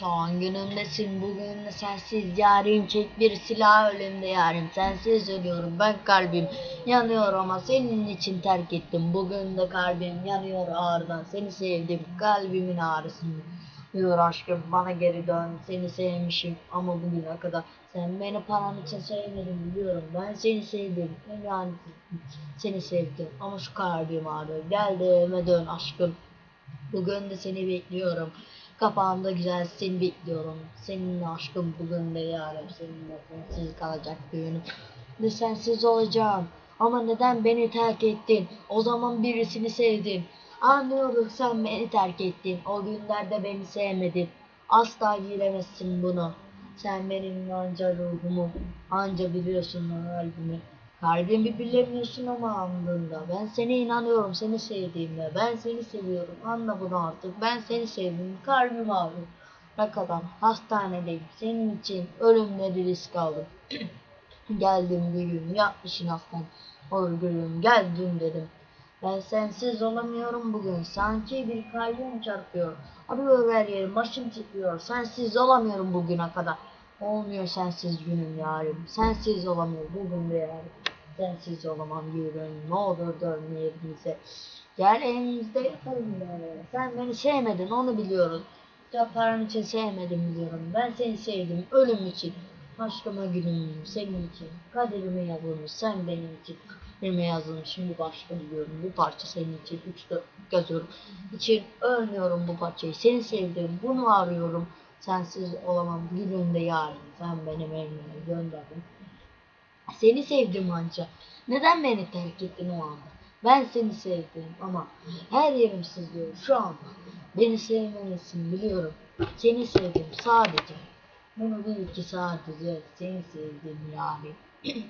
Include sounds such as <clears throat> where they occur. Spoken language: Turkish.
Son günümdesin bugün sensiz yarim. Çek bir silah ölümde yarim. Sensiz ölüyorum ben kalbim yanıyor ama senin için terk ettim. Bugün de kalbim yanıyor ağrıdan. Seni sevdim kalbimin ağrısını. Diyor aşkım bana geri dön. Seni sevmişim ama bugüne kadar sen beni paran için sevmedin biliyorum. Ben seni sevdim yani seni sevdim. Ama şu kalbim ağrıyor. Gel de evime dön aşkım. Bugün de seni bekliyorum. Kapağımda güzel seni bekliyorum. Seninle aşkım bugün de yarın seninle sensiz kalacak düğünüm. Ve sensiz olacağım. Ama neden beni terk ettin? O zaman birisini sevdin. Anlıyorum sen beni terk ettin. O günlerde beni sevmedin. Asla giremezsin bunu. Sen benim anca ruhumu, anca biliyorsun kalbimi. Kalbimi bilemiyorsun ama anladığında. Ben seni inanıyorum, seni sevdiğime. Ben seni seviyorum. Anla bunu artık. Ben seni sevdim. Kalbim ağrıyor. Ne kadar hastanedeyim. Senin için ölümle bir risk aldım. <clears throat> Geldim bir gün yapmışın aslan. Olur geldim dedim. Ben sensiz olamıyorum bugün. Sanki bir kalbim çarpıyor. Arıyor her yerim başım titriyor. Sensiz olamıyorum bugüne kadar. Olmuyor sensiz günüm yarim. Sensiz olamıyorum bugün de yarim. Sensiz olamam yürün. Ne olur dönme yerimize. Gel elimizde yaparım yani. Sen beni sevmedin onu biliyorum. Ya paran için sevmedim biliyorum. Ben seni sevdim ölüm için. Aşkıma gülüm senin için. Kaderime yazılmış sen benim için. Kaderime yazılmış şimdi başka biliyorum. Bu parça senin için. Üç dört yazıyorum. İçin ölmüyorum bu parçayı. Seni sevdim bunu arıyorum. Sensiz olamam gülümde yarın. Sen benim evime gönderdin. Seni sevdim anca. Neden beni terk ettin o anda? Ben seni sevdim ama her yerim sızlıyor şu anda. Beni sevmelisin biliyorum. Seni sevdim sadece. Bunu bil ki sadece seni sevdim yani. <clears throat>